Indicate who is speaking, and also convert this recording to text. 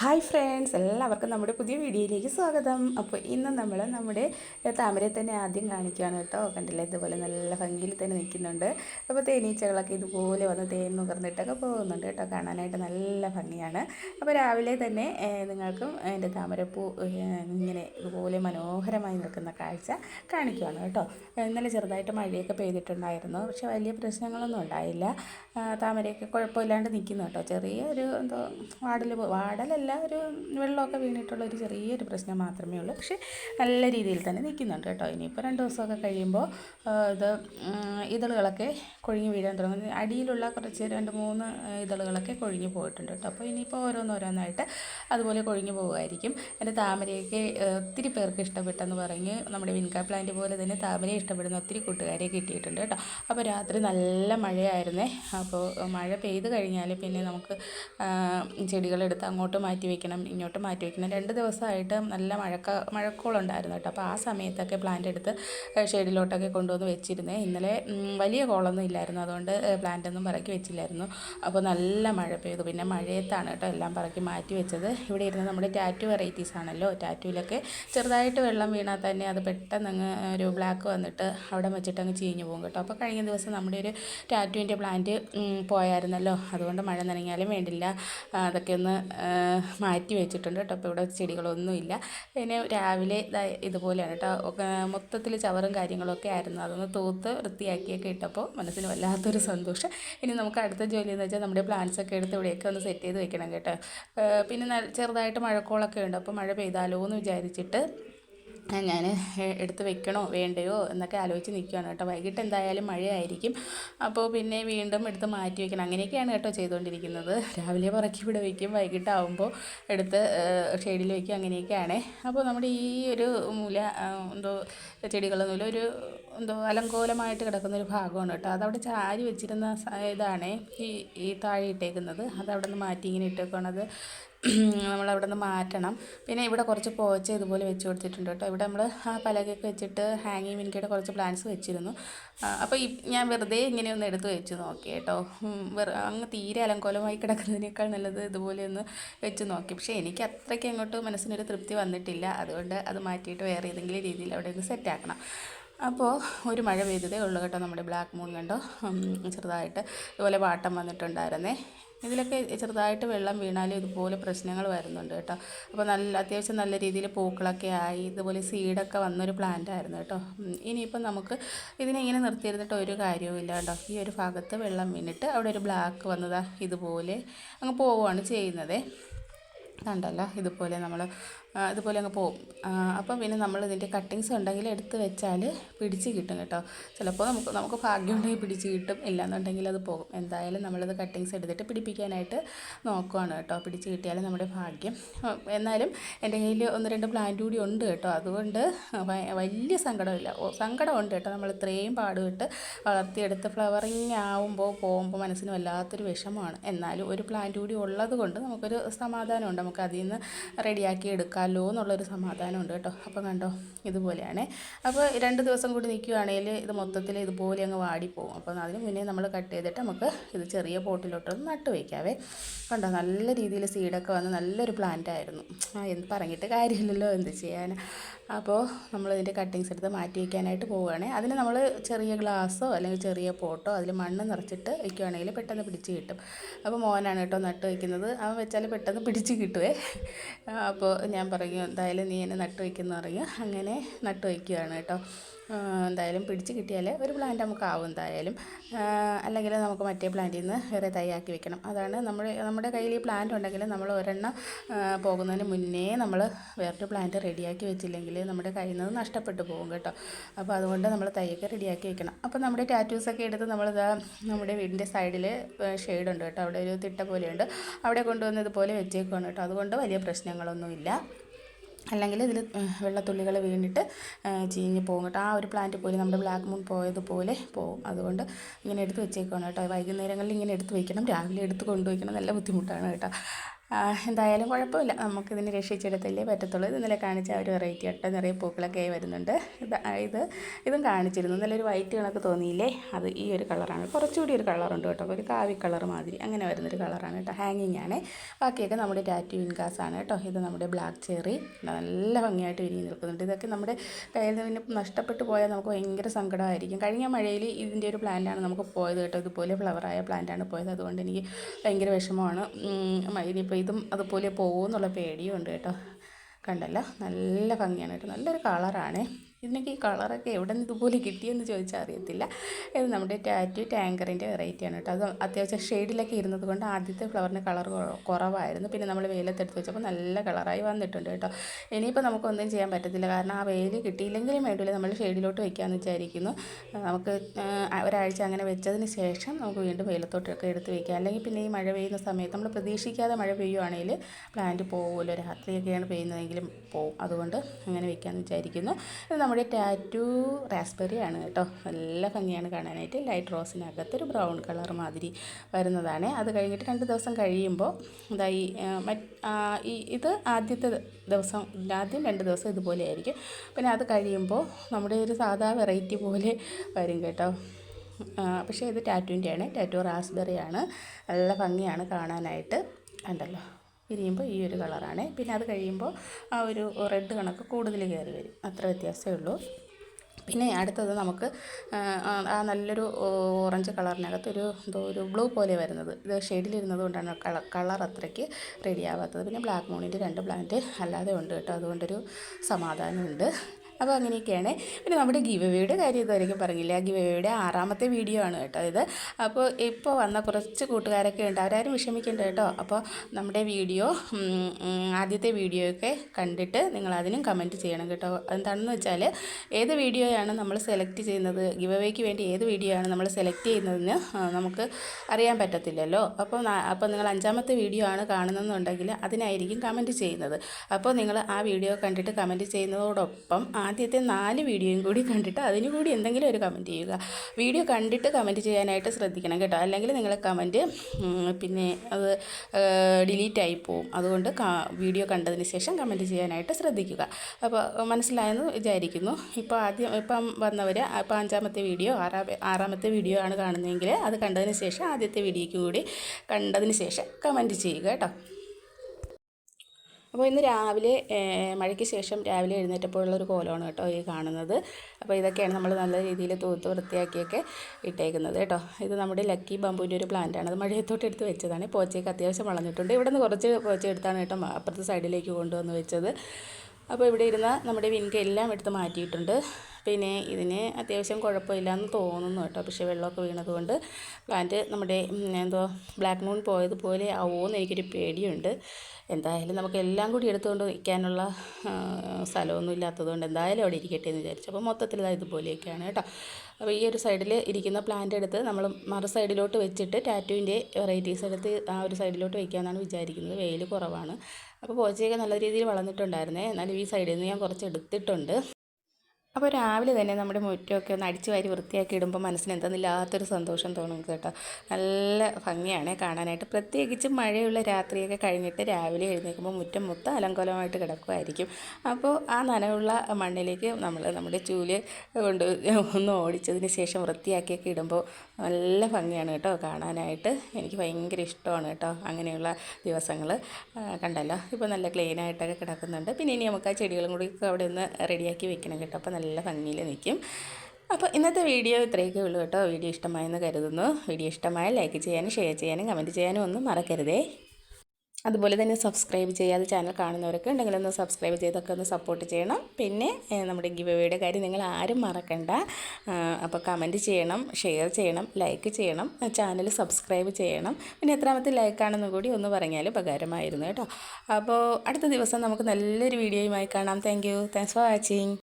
Speaker 1: Hi friends എല്ലാവർക്കും നമ്മുടെ പുതിയ വീഡിയോയിലേക്ക് സ്വാഗതം. അപ്പോൾ ഇന്ന് നമ്മൾ നമ്മുടെ താമരയെ തന്നെ ആദ്യം കാണിക്കുകയാണ് കേട്ടോ. കണ്ടില്ലേ? ഇതുപോലെ നല്ല ഭംഗിയിൽ തന്നെ നിൽക്കുന്നുണ്ട്. അപ്പോൾ തേനീച്ചകളൊക്കെ ഇതുപോലെ വന്ന് തേൻ നുകർന്നിട്ടൊക്കെ പോകുന്നുണ്ട് കേട്ടോ. കാണാനായിട്ട് നല്ല ഭംഗിയാണ്. അപ്പോൾ രാവിലെ തന്നെ നിങ്ങൾക്കും എന്റെ താമരപ്പൂ ഇങ്ങനെ ഇതുപോലെ മനോഹരമായി നിൽക്കുന്ന കാഴ്ച കാണിക്കുകയാണ് കേട്ടോ. ഇന്നലെ ചെറുതായിട്ട് മഴയൊക്കെ പെയ്തിട്ടുണ്ടായിരുന്നു. പക്ഷെ വലിയ പ്രശ്നങ്ങളൊന്നും ഉണ്ടായില്ല. താമരയൊക്കെ കുഴപ്പമില്ലാണ്ട് നിൽക്കുന്നു കേട്ടോ. ചെറിയൊരു എന്തോ വാടൽ പോ- വാടലല്ല ഒരു വെള്ളമൊക്കെ വീണിട്ടുള്ള ഒരു ചെറിയൊരു പ്രശ്നം മാത്രമേ ഉള്ളൂ. പക്ഷേ നല്ല രീതിയിൽ തന്നെ നിൽക്കുന്നുണ്ട് കേട്ടോ. ഇനിയിപ്പോൾ രണ്ട് ദിവസമൊക്കെ കഴിയുമ്പോൾ ഇത് ഇതളുകളൊക്കെ കൊഴിഞ്ഞ് വീഴാൻ തുടങ്ങും. അടിയിലുള്ള കുറച്ച് രണ്ട് മൂന്ന് ഇതളുകളൊക്കെ കൊഴിഞ്ഞ് പോയിട്ടുണ്ട് കേട്ടോ. അപ്പോൾ ഇനിയിപ്പോൾ ഓരോന്നോരോന്നായിട്ട് അതുപോലെ കൊഴിഞ്ഞു പോകുമായിരിക്കും എന്റെ താമരയൊക്കെ ഒത്തിരി പേർക്ക് ഇഷ്ടപ്പെട്ടെന്ന് പറഞ്ഞ് നമ്മുടെ വിൻകാ പ്ലാന്റ് പോലെ തന്നെ താമരയെ ഇഷ്ടപ്പെടുന്ന ഒത്തിരി കൂട്ടുകാരെ കിട്ടിയിട്ടുണ്ട് കേട്ടോ. അപ്പോൾ രാത്രി നല്ല മഴയായിരുന്നേ. അപ്പോൾ മഴ പെയ്ത് കഴിഞ്ഞാൽ പിന്നെ നമുക്ക് ചെടികളെടുത്ത് അങ്ങോട്ട് മാറ്റി വെക്കണം ഇങ്ങോട്ട് മാറ്റി വെക്കണം. രണ്ട് ദിവസമായിട്ട് നല്ല മഴക്ക മഴക്കോളുണ്ടായിരുന്നു കേട്ടോ. അപ്പോൾ ആ സമയത്തൊക്കെ പ്ലാന്റ് എടുത്ത് ഷെയ്ഡിലോട്ടൊക്കെ കൊണ്ടുവന്ന് വെച്ചിരുന്നേ. ഇന്നലെ വലിയ കോളൊന്നും ഇല്ലായിരുന്നു. അതുകൊണ്ട് പ്ലാന്റ് ഒന്നും പറക്കി വെച്ചില്ലായിരുന്നു. അപ്പോൾ നല്ല മഴ പെയ്തു. പിന്നെ മഴയത്താണ് കേട്ടോ എല്ലാം പറക്കി മാറ്റി വെച്ചത്. ഇവിടെ ഇരുന്ന് നമ്മുടെ ടാറ്റു വെറൈറ്റീസ് ആണല്ലോ. ടാറ്റുവിലൊക്കെ ചെറുതായിട്ട് വെള്ളം വീണാൽ തന്നെ അത് പെട്ടെന്ന് അങ്ങ് ഒരു ബ്ലാക്ക് വന്നിട്ട് അവിടെ വെച്ചിട്ട് അങ്ങ് ചീഞ്ഞു പോകും കേട്ടോ. അപ്പോൾ കഴിഞ്ഞ ദിവസം നമ്മുടെ ഒരു ടാറ്റുവിന്റെ പ്ലാന്റ് പോയായിരുന്നല്ലോ. അതുകൊണ്ട് മഴ നനഞ്ഞാലും വേണ്ടില്ല. അതൊക്കെ ഒന്ന് മാറ്റി വെച്ചിട്ടുണ്ട് കേട്ടോ. അപ്പോൾ ഇവിടെ ചെടികളൊന്നുമില്ല പിന്നെ രാവിലെ ഇതുപോലെയാണ് കേട്ടോ. മൊത്തത്തിൽ ചവറും കാര്യങ്ങളൊക്കെ ആയിരുന്നു. അതൊന്ന് തൂത്ത് വൃത്തിയാക്കിയൊക്കെ ഇട്ടപ്പോൾ മനസ്സിന് വല്ലാത്തൊരു സന്തോഷം. ഇനി നമുക്ക് അടുത്ത ജോലി എന്ന് വെച്ചാൽ നമ്മുടെ പ്ലാന്റ്സ് ഒക്കെ എടുത്ത് ഇവിടെയൊക്കെ ഒന്ന് സെറ്റ് ചെയ്ത് വെക്കണം കേട്ടോ. പിന്നെ ചെറുതായിട്ട് മഴക്കോളൊക്കെ ഉണ്ട്. അപ്പോൾ മഴ പെയ്താലോ എന്ന് വിചാരിച്ചിട്ട് ഞാൻ എടുത്ത് വെക്കണോ വേണ്ടയോ എന്നൊക്കെ ആലോചിച്ച് നിൽക്കുകയാണ് കേട്ടോ. വൈകിട്ട് എന്തായാലും മഴയായിരിക്കും. അപ്പോൾ പിന്നെ വീണ്ടും എടുത്ത് മാറ്റി വെക്കണം. അങ്ങനെയൊക്കെയാണ് കേട്ടോ ചെയ്തുകൊണ്ടിരിക്കുന്നത്. രാവിലെ പറക്കി ഇവിടെ വയ്ക്കും വൈകിട്ടാവുമ്പോൾ എടുത്ത് ഷെയ്ഡിൽ വയ്ക്കും അങ്ങനെയൊക്കെയാണ്. അപ്പോൾ നമ്മുടെ ഈ ഒരു മൂല എന്തോ ചെടികളൊന്നുമില്ല ഒരു എന്തോ അലങ്കോലമായിട്ട് കിടക്കുന്ന ഒരു ഭാഗമാണ് കേട്ടോ. അതവിടെ ചാരി വെച്ചിരുന്ന ഇതാണ്. ഈ ഈ താഴെ ഇട്ടേക്കുന്നത്. അതവിടെ നിന്ന് മാറ്റി ഇങ്ങനെ ഇട്ടേക്കണത് നമ്മളവിടെ നിന്ന് മാറ്റണം. പിന്നെ ഇവിടെ കുറച്ച് പോച്ച ഇതുപോലെ വെച്ച് കൊടുത്തിട്ടുണ്ട് കേട്ടോ. ഇവിടെ നമ്മൾ ആ പലകയൊക്കെ വെച്ചിട്ട് ഹാങ്ങിങ് മിനിക്കയുടെ കുറച്ച് പ്ലാന്റ്സ് വെച്ചിരുന്നു. അപ്പോൾ ഞാൻ വെറുതെ ഇങ്ങനെ ഒന്ന് എടുത്ത് വെച്ച് നോക്കി കേട്ടോ. അങ്ങ് തീരെ അലങ്കോലമായി കിടക്കുന്നതിനേക്കാൾ നല്ലത് ഇതുപോലെ ഒന്ന് വെച്ച് നോക്കി. പക്ഷേ എനിക്ക് അത്രയ്ക്ക് അങ്ങോട്ട് മനസ്സിനൊരു തൃപ്തി വന്നിട്ടില്ല. അതുകൊണ്ട് അത് മാറ്റിയിട്ട് വേറെ ഏതെങ്കിലും രീതിയിൽ അവിടെ ഒന്ന് സെറ്റാക്കണം അപ്പോൾ ഒരു മഴ പെയ്തതേ ഉള്ളൂ കേട്ടോ നമ്മുടെ ബ്ലാക്ക് മൂൺ കണ്ടോ? ചെറുതായിട്ട് ഇതുപോലെ വാട്ടം വന്നിട്ടുണ്ടായിരുന്നേ. ഇതിലൊക്കെ ചെറുതായിട്ട് വെള്ളം വീണാലും ഇതുപോലെ പ്രശ്നങ്ങൾ വരുന്നുണ്ട് കേട്ടോ. അപ്പോൾ നല്ല അത്യാവശ്യം നല്ല രീതിയിൽ പൂക്കളൊക്കെ ആയി ഇതുപോലെ സീഡൊക്കെ വന്നൊരു പ്ലാന്റ് ആയിരുന്നു കേട്ടോ. ഇനിയിപ്പം നമുക്ക് ഇതിനെ ഇങ്ങനെ നിർത്തിയിരുന്നിട്ട് ഒരു കാര്യവും ഇല്ല കേട്ടോ. ഈ ഒരു ഭാഗത്ത് വെള്ളം വീണിട്ട് അവിടെ ഒരു ബ്ലാക്ക് വന്നതാ ഇതുപോലെ അങ്ങ് പോവുകയാണ് ചെയ്യുന്നത്. കണ്ടല്ലോ ഇതുപോലെ നമ്മൾ ഇതുപോലെ അങ്ങ് പോകും അപ്പം പിന്നെ നമ്മൾ ഇതിന്റെ കട്ടിങ്സ് ഉണ്ടെങ്കിൽ എടുത്ത് വെച്ചാൽ പിടിച്ച് കിട്ടും കേട്ടോ. ചിലപ്പോൾ നമുക്ക് നമുക്ക് ഭാഗ്യം ഉണ്ടെങ്കിൽ പിടിച്ച് കിട്ടും. ഇല്ലാന്നുണ്ടെങ്കിൽ അത് പോകും. എന്തായാലും നമ്മളിത് കട്ടിങ്സ് എടുത്തിട്ട് പിടിപ്പിക്കാനായിട്ട് നോക്കുവാണ് കേട്ടോ. പിടിച്ച് കിട്ടിയാലും നമ്മുടെ ഭാഗ്യം. എന്നാലും എന്റെ കയ്യിൽ ഒന്ന് രണ്ട് പ്ലാന്റ് കൂടി ഉണ്ട് കേട്ടോ. അതുകൊണ്ട് വലിയ സങ്കടമില്ല. സങ്കടമുണ്ട് കേട്ടോ. നമ്മൾ ഇത്രയും പാടുപെട്ട് വളർത്തിയെടുത്ത് ഫ്ലവറിങ് ആവുമ്പോൾ പോകുമ്പോൾ മനസ്സിന് വല്ലാത്തൊരു വിഷമമാണ്. എന്നാലും ഒരു പ്ലാന്റ് കൂടി ഉള്ളത് കൊണ്ട് നമുക്കൊരു സമാധാനമുണ്ട്. നമുക്ക് അതിൽ നിന്ന് റെഡിയാക്കി എടുക്കാമല്ലോ എന്നുള്ളൊരു സമാധാനമുണ്ട് കേട്ടോ. അപ്പോൾ കണ്ടോ ഇതുപോലെയാണ്. അപ്പോൾ രണ്ട് ദിവസം കൂടി നിൽക്കുകയാണെങ്കിൽ ഇത് മൊത്തത്തിൽ ഇതുപോലെ അങ്ങ് വാടിപ്പോവും. അപ്പോൾ അതിന് മുന്നേ നമ്മൾ കട്ട് ചെയ്തിട്ട് നമുക്ക് ഇത് ചെറിയ പോട്ടിലോട്ടൊന്ന് നട്ട് വയ്ക്കാവേ. കണ്ടോ നല്ല രീതിയിൽ സീഡൊക്കെ വന്ന് നല്ലൊരു പ്ലാന്റ് ആയിരുന്നു. ആ എന്ത് പറഞ്ഞിട്ട് കാര്യമില്ലല്ലോ എന്ത് ചെയ്യാൻ അപ്പോൾ നമ്മൾ ഇതിന്റെ കട്ടിങ്സ് എടുത്ത് മാറ്റി വയ്ക്കാനായിട്ട് പോവുകയാണ്. അതിന് നമ്മൾ ചെറിയ ഗ്ലാസ്സോ അല്ലെങ്കിൽ ചെറിയ പോട്ടോ അതിൽ മണ്ണ് നിറച്ചിട്ട് വയ്ക്കുകയാണെങ്കിൽ പെട്ടെന്ന് പിടിച്ച് കിട്ടും. അപ്പോൾ മോനാണ് കേട്ടോ നട്ട് വയ്ക്കുന്നത് അവൻ വെച്ചാൽ പെട്ടെന്ന് പിടിച്ച് കിട്ടുവേ. അപ്പോൾ ഞാൻ പറയും എന്തായാലും നീ എന്നെ നട്ട് വയ്ക്കുന്ന പറയും. അങ്ങനെ നട്ട് വയ്ക്കുകയാണ് കേട്ടോ. എന്തായാലും പിടിച്ച് കിട്ടിയാൽ ഒരു പ്ലാന്റ് നമുക്ക് ആവും എന്തായാലും അല്ലെങ്കിൽ നമുക്ക് മറ്റേ പ്ലാന്റിൽ നിന്ന് വേറെ തൈയാക്കി വെക്കണം. അതാണ് നമ്മൾ നമ്മുടെ കയ്യിൽ ഈ പ്ലാന്റ് ഉണ്ടെങ്കിൽ നമ്മൾ ഒരെണ്ണം പോകുന്നതിന് മുന്നേ നമ്മൾ വേറൊരു പ്ലാന്റ് റെഡിയാക്കി വെച്ചില്ലെങ്കിൽ നമ്മുടെ കയ്യിൽ നിന്ന് നഷ്ടപ്പെട്ടു പോകും കേട്ടോ. അപ്പോൾ അതുകൊണ്ട് നമ്മൾ തൈയൊക്കെ റെഡിയാക്കി വെക്കണം. അപ്പോൾ നമ്മുടെ ടാറ്റൂസൊക്കെ എടുത്ത് നമ്മളിതാ നമ്മുടെ വീടിന്റെ സൈഡിൽ ഷെയ്ഡ് ഉണ്ട് കേട്ടോ. അവിടെ ഒരു തിട്ട പോലെയുണ്ട്. അവിടെ കൊണ്ടുവന്ന് ഇതുപോലെ കേട്ടോ. അതുകൊണ്ട് വലിയ പ്രശ്നങ്ങളൊന്നുമില്ല. അല്ലെങ്കിൽ ഇതിൽ വെള്ളത്തുള്ളികൾ വീണിട്ട് ചീഞ്ഞ് പോകും കേട്ടോ. ആ ഒരു പ്ലാന്റ് പോലെ നമ്മുടെ ബ്ലാക്ക് മൂൺ പോയതുപോലെ പോകും. അതുകൊണ്ട് ഇങ്ങനെ എടുത്ത് വെച്ചേക്കണം കേട്ടോ. വൈകുന്നേരങ്ങളിൽ ഇങ്ങനെ എടുത്ത് വയ്ക്കണം രാവിലെ എടുത്ത് കൊണ്ടുവയ്ക്കണം. നല്ല ബുദ്ധിമുട്ടാണ് കേട്ടോ. എന്തായാലും കുഴപ്പമില്ല. നമുക്കിതിന് രക്ഷിച്ചെടുത്തല്ലേ പറ്റത്തുള്ളൂ. ഇത് ഇന്നലെ കാണിച്ച ഒരു വെറൈറ്റി ഒട്ട നിറയെ പൂക്കളൊക്കെ ആയി വരുന്നുണ്ട്. ഇത് ഇത് ഇതും കാണിച്ചിരുന്നു. നല്ലൊരു വൈറ്റ് കണക്ക് തോന്നിയില്ലേ? അത് ഈ ഒരു കളറാണ് കുറച്ചുകൂടി ഒരു കളറുണ്ട് കേട്ടോ. ഒരു കാവി കളർ മാതിരി. അങ്ങനെ വരുന്നൊരു കളറാണ് കേട്ടോ. ഹാങ്ങിങ് ആണ്. ബാക്കിയൊക്കെ നമ്മുടെ ടാറ്റു ഇൻകാസ് ആണ് കേട്ടോ. ഇത് നമ്മുടെ ബ്ലാക്ക് ചെറി നല്ല ഭംഗിയായിട്ട് വിരിഞ്ഞ് നിൽക്കുന്നുണ്ട്. ഇതൊക്കെ നമ്മുടെ കയ്യിൽ നിന്ന് നഷ്ടപ്പെട്ടു പോയാൽ നമുക്ക് ഭയങ്കര സങ്കടമായിരിക്കും. കഴിഞ്ഞ മഴയിൽ ഇതിന്റെ ഒരു പ്ലാന്റാണ് നമുക്ക് പോയത് കേട്ടോ. ഇതുപോലെ ഫ്ലവറായ പ്ലാന്റാണ് പോയത്. അതുകൊണ്ട് എനിക്ക് ഭയങ്കര വിഷമമാണ്. ഇനിയിപ്പോൾ ഇതും അതുപോലെ പോകുമെന്നുള്ള പേടിയും ഉണ്ട് കേട്ടോ. കണ്ടല്ല? നല്ല ഭംഗിയാണ് കേട്ടോ. നല്ലൊരു കളറാണേ. ഇതിനൊക്കെ ഈ കളറൊക്കെ എവിടെ നിന്ന് ഇതുപോലെ കിട്ടിയെന്ന് ചോദിച്ചാൽ അറിയത്തില്ല. ഇത് നമ്മുടെ ടാറ്റു ടാങ്കറിന്റെ വെറൈറ്റിയാണ് കേട്ടോ. അത് അത്യാവശ്യം ഷെയ്ഡിലൊക്കെ ഇരുന്നത് കൊണ്ട് ആദ്യത്തെ ഫ്ലവറിന്റെ കളർ കുറവായിരുന്നു. പിന്നെ നമ്മൾ വെയിലത്തെടുത്ത് വെച്ചപ്പോൾ നല്ല കളറായി വന്നിട്ടുണ്ട് കേട്ടോ. ഇനിയിപ്പോൾ നമുക്കൊന്നും ചെയ്യാൻ പറ്റത്തില്ല. കാരണം ആ വെയിൽ കിട്ടിയില്ലെങ്കിലും വേണ്ടില്ല നമ്മൾ ഷെയ്ഡിലോട്ട് വയ്ക്കാമെന്ന് വിചാരിക്കുന്നു. നമുക്ക് ഒരാഴ്ച അങ്ങനെ വെച്ചതിന് ശേഷം നമുക്ക് വീണ്ടും വെയിലത്തോട്ടൊക്കെ എടുത്ത് വയ്ക്കാം അല്ലെങ്കിൽ പിന്നെ ഈ മഴ പെയ്യുന്ന സമയത്ത് നമ്മൾ പ്രതീക്ഷിക്കാതെ മഴ പെയ്യുവാണെങ്കിൽ പ്ലാന്റ് പോകുമല്ലോ രാത്രിയൊക്കെയാണ് പെയ്യുന്നതെങ്കിലും പോകും അതുകൊണ്ട് അങ്ങനെ വയ്ക്കാമെന്ന് വിചാരിക്കുന്നു. നമ്മുടെ ടാറ്റു റാസ്ബെറി ആണ് കേട്ടോ. നല്ല ഭംഗിയാണ് കാണാനായിട്ട്. ലൈറ്റ് റോസിനകത്ത് ഒരു ബ്രൗൺ കളർ മാതിരി വരുന്നതാണ്. അത് കഴിഞ്ഞിട്ട് രണ്ട് ദിവസം കഴിയുമ്പോൾ ഇതായി ഈ ഇത് ആദ്യത്തെ ദിവസം ആദ്യം രണ്ട് ദിവസം ഇതുപോലെ ആയിരിക്കും. പിന്നെ അത് കഴിയുമ്പോൾ നമ്മുടെ ഒരു സാധാ വെറൈറ്റി പോലെ വരും കേട്ടോ. പക്ഷേ ഇത് ടാറ്റുവിന്റെയാണ് ടാറ്റു റാസ്ബെറി ആണ്. നല്ല ഭംഗിയാണ് കാണാനായിട്ട്. കണ്ടല്ലോ. വിരിയുമ്പോൾ ഈ ഒരു കളറാണ്. പിന്നെ അത് കഴിയുമ്പോൾ ആ ഒരു റെഡ് കണക്ക് കൂടുതൽ കയറി വരും. അത്ര വ്യത്യാസമേ ഉള്ളൂ. പിന്നെ അടുത്തത് നമുക്ക് ആ നല്ലൊരു ഓറഞ്ച് കളറിനകത്ത് ഒരു എന്തോ ഒരു ബ്ലൂ പോലെ വരുന്നത്. ഇത് ഷെയ്ഡിലിരുന്നത് കൊണ്ടാണ് കളർ കളർ അത്രയ്ക്ക് റെഡി ആവാത്തത്. പിന്നെ ബ്ലാക്ക് മൂണിന്റെ രണ്ട് പ്ലാന്റ് അല്ലാതെ ഉണ്ട് കേട്ടോ. അതുകൊണ്ടൊരു സമാധാനമുണ്ട്. അപ്പോൾ അങ്ങനെയൊക്കെയാണ്. പിന്നെ നമ്മുടെ ഗിവവേയുടെ കാര്യം ഇതുവരെയും പറഞ്ഞില്ല? ഗിവവേയുടെ ആറാമത്തെ വീഡിയോ ആണ് കേട്ടോ ഇത്. അപ്പോൾ ഇപ്പോൾ വന്ന കുറച്ച് കൂട്ടുകാരൊക്കെ ഉണ്ട്. അവരാരും വിഷമിക്കേണ്ട കേട്ടോ. അപ്പോൾ നമ്മുടെ വീഡിയോ ആദ്യത്തെ വീഡിയോയൊക്കെ കണ്ടിട്ട് നിങ്ങൾ അതിനും കമന്റ് ചെയ്യണം കേട്ടോ. എന്താണെന്ന് വെച്ചാൽ ഏത് വീഡിയോയാണ് നമ്മൾ സെലക്ട് ചെയ്യുന്നത്? ഗിവ് എവേക്ക് വേണ്ടി ഏത് വീഡിയോ ആണ് നമ്മൾ സെലക്ട് ചെയ്യുന്നതെന്ന് നമുക്ക് അറിയാൻ പറ്റത്തില്ലല്ലോ. അപ്പോൾ അപ്പോൾ നിങ്ങൾ അഞ്ചാമത്തെ വീഡിയോ ആണ് കാണുന്നതെന്നുണ്ടെങ്കിൽ അതിനായിരിക്കും കമന്റ് ചെയ്യുന്നത്. അപ്പോൾ നിങ്ങൾ ആ വീഡിയോ കണ്ടിട്ട് കമന്റ് ചെയ്യുന്നതോടൊപ്പം ആദ്യത്തെ നാല് വീഡിയോയും കൂടി കണ്ടിട്ട് അതിന് കൂടി എന്തെങ്കിലും ഒരു കമന്റ് ചെയ്യുക. വീഡിയോ കണ്ടിട്ട് കമന്റ് ചെയ്യാനായിട്ട് ശ്രദ്ധിക്കണം കേട്ടോ. അല്ലെങ്കിൽ നിങ്ങൾ കമന്റ് പിന്നെ അത് ഡിലീറ്റ് ആയി പോവും. അതുകൊണ്ട് വീഡിയോ കണ്ടതിന് ശേഷം കമന്റ് ചെയ്യാനായിട്ട് ശ്രദ്ധിക്കുക. അപ്പോൾ മനസ്സിലായെന്ന് വിചാരിക്കുന്നു. ഇപ്പോൾ ആദ്യം ഇപ്പം വന്നവർ ഇപ്പോൾ അഞ്ചാമത്തെ വീഡിയോ ആറാ ആറാമത്തെ വീഡിയോ ആണ് കാണുന്നതെങ്കിൽ അത് കണ്ടതിന് ശേഷം ആദ്യത്തെ വീഡിയോയ്ക്ക് കൂടി കണ്ടതിന് ശേഷം കമന്റ് ചെയ്യുക കേട്ടോ. അപ്പോൾ ഇന്ന് രാവിലെ മഴയ്ക്ക് ശേഷം രാവിലെ എഴുന്നേറ്റപ്പോഴുള്ളൊരു കോലമാണ് കേട്ടോ ഈ കാണുന്നത്. അപ്പോൾ ഇതൊക്കെയാണ് നമ്മൾ നല്ല രീതിയിൽ തൂത്ത് വൃത്തിയാക്കിയൊക്കെ ഇട്ടേക്കുന്നത് കേട്ടോ. ഇത് നമ്മുടെ ലക്കി ബമ്പുവിന്റെ ഒരു പ്ലാന്റാണ്. അത് മഴയത്തോട്ട് എടുത്ത് വെച്ചതാണ്. പോച്ചയ്ക്ക് അത്യാവശ്യം വളഞ്ഞിട്ടുണ്ട്. ഇവിടെ നിന്ന് കുറച്ച് പോച്ച എടുത്താണ് കേട്ടോ അപ്പുറത്തെ സൈഡിലേക്ക് കൊണ്ടുവന്ന് വെച്ചത്. അപ്പോൾ ഇവിടെ ഇരുന്ന നമ്മുടെ വിൻക എല്ലാം എടുത്ത് മാറ്റിയിട്ടുണ്ട്. പിന്നെ ഇതിന് അത്യാവശ്യം കുഴപ്പമില്ലയെന്ന് തോന്നുന്നു കേട്ടോ. പക്ഷേ വെള്ളമൊക്കെ വീണതുകൊണ്ട് പ്ലാന്റ് നമ്മുടെ എന്തോ ബ്ലാക്ക് മൂൺ പോയതുപോലെ ആവുമെന്ന് എനിക്കൊരു പേടിയുണ്ട്. എന്തായാലും നമുക്ക് എല്ലാം കൂടി എടുത്തുകൊണ്ട് വയ്ക്കാനുള്ള സ്ഥലമൊന്നും ഇല്ലാത്തതുകൊണ്ട് എന്തായാലും അവിടെ ഇരിക്കട്ടെ എന്ന് വിചാരിച്ചു. അപ്പോൾ മൊത്തത്തിൽ ഇതുപോലെയൊക്കെയാണ് കേട്ടോ. അപ്പോൾ ഈ ഒരു സൈഡിൽ ഇരിക്കുന്ന പ്ലാന്റ് എടുത്ത് നമ്മൾ മറു സൈഡിലോട്ട് വെച്ചിട്ട് ടാറ്റുവിന്റെ വെറൈറ്റീസ് എടുത്ത് ആ ഒരു സൈഡിലോട്ട് വയ്ക്കാമെന്നാണ് വിചാരിക്കുന്നത്. വെയിൽ കുറവാണ്. അപ്പോൾ പോച്ചയൊക്കെ നല്ല രീതിയിൽ വളർന്നിട്ടുണ്ടായിരുന്നേ. എന്നാലും ഈ സൈഡിൽ നിന്ന് ഞാൻ കുറച്ച് എടുത്തിട്ടുണ്ട്. അപ്പോൾ രാവിലെ തന്നെ നമ്മുടെ മുറ്റമൊക്കെ ഒന്ന് അടിച്ചു വാരി വൃത്തിയാക്കി ഇടുമ്പോൾ മനസ്സിന് എന്തെന്നില്ലാത്തൊരു സന്തോഷം തോന്നും കേട്ടോ. നല്ല ഭംഗിയാണ് കാണാനായിട്ട്. പ്രത്യേകിച്ച് മഴയുള്ള രാത്രിയൊക്കെ കഴിഞ്ഞിട്ട് രാവിലെ എഴുന്നേൽക്കുമ്പോൾ മുറ്റം മൊത്തം അലങ്കോലമായിട്ട് കിടക്കുമായിരിക്കും അപ്പോൾ ആ നനവുള്ള മണ്ണിലേക്ക് നമ്മൾ നമ്മുടെ ചൂൽ കൊണ്ട് ഒന്ന് ഓടിച്ചതിന് ശേഷം വൃത്തിയാക്കിയൊക്കെ ഇടുമ്പോൾ നല്ല ഭംഗിയാണ് കേട്ടോ കാണാനായിട്ട്. എനിക്ക് ഭയങ്കര ഇഷ്ടമാണ് കേട്ടോ അങ്ങനെയുള്ള ദിവസങ്ങൾ കണ്ടല്ലോ. ഇപ്പോൾ നല്ല ക്ലീനായിട്ടൊക്കെ കിടക്കുന്നുണ്ട്. പിന്നെ ഇനി നമുക്ക് ആ ചെടികളും കൂടി അവിടെ ഒന്ന് റെഡിയാക്കി വെക്കണം കേട്ടോ. അപ്പോൾ നല്ല ഭംഗിയിൽ നിൽക്കും. അപ്പോൾ ഇന്നത്തെ വീഡിയോ ഇത്രയൊക്കെ ഉള്ളൂ കേട്ടോ. വീഡിയോ ഇഷ്ടമായെന്ന് കരുതുന്നു. വീഡിയോ ഇഷ്ടമായ ലൈക്ക് ചെയ്യാനും ഷെയർ ചെയ്യാനും കമന്റ് ചെയ്യാനും ഒന്നും മറക്കരുതേ. അതുപോലെ തന്നെ സബ്സ്ക്രൈബ് ചെയ്യാതെ ചാനൽ കാണുന്നവരൊക്കെ ഉണ്ടെങ്കിൽ ഒന്ന് സബ്സ്ക്രൈബ് ചെയ്തൊക്കെ ഒന്ന് സപ്പോർട്ട് ചെയ്യണം. പിന്നെ നമ്മുടെ ഗിവ് കാര്യം നിങ്ങൾ ആരും മറക്കണ്ട. അപ്പോൾ കമന്റ് ചെയ്യണം ഷെയർ ചെയ്യണം ലൈക്ക് ചെയ്യണം ചാനൽ സബ്സ്ക്രൈബ് ചെയ്യണം. പിന്നെ എത്രാമത്തെ ലൈക്കാണെന്ന് കൂടി ഒന്ന് പറഞ്ഞാൽ ഉപകാരമായിരുന്നു കേട്ടോ. അപ്പോൾ അടുത്ത ദിവസം നമുക്ക് നല്ലൊരു വീഡിയോയുമായി കാണാം. Thank you. Thanks for watching.